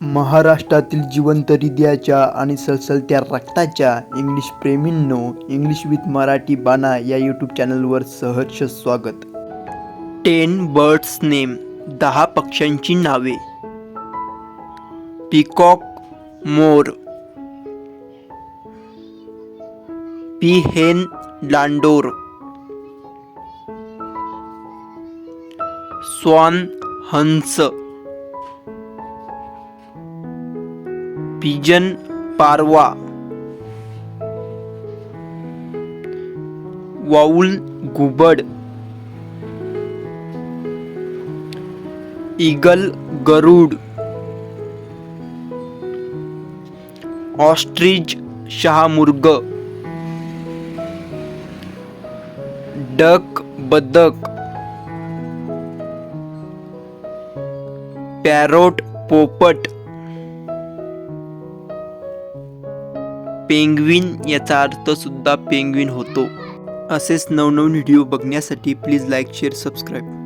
महाराष्ट्रातील जिवंत हृदयाच्या आणि सलसलत्या रक्ताच्या इंग्लिश प्रेमींनो इंग्लिश विथ मराठी बाणा या यूट्यूब चॅनलवर सहर्ष स्वागत. टेन बर्ड्स नेम दहा पक्ष्यांची नावे. पिकॉक मोर. पिहेन लांडोर. स्वान हंस. पिजन पारवा। वाऊल घुबड ईगल गरुड। ऑस्ट्रिच शहामुर्ग। डक बदक। पैरोट पोपट। पेंग्विन याचा अर्थसुद्धा पेंग्विन होतो. असेच नवनवीन व्हिडिओ बघण्यासाठी प्लीज लाईक शेअर सबस्क्राईब.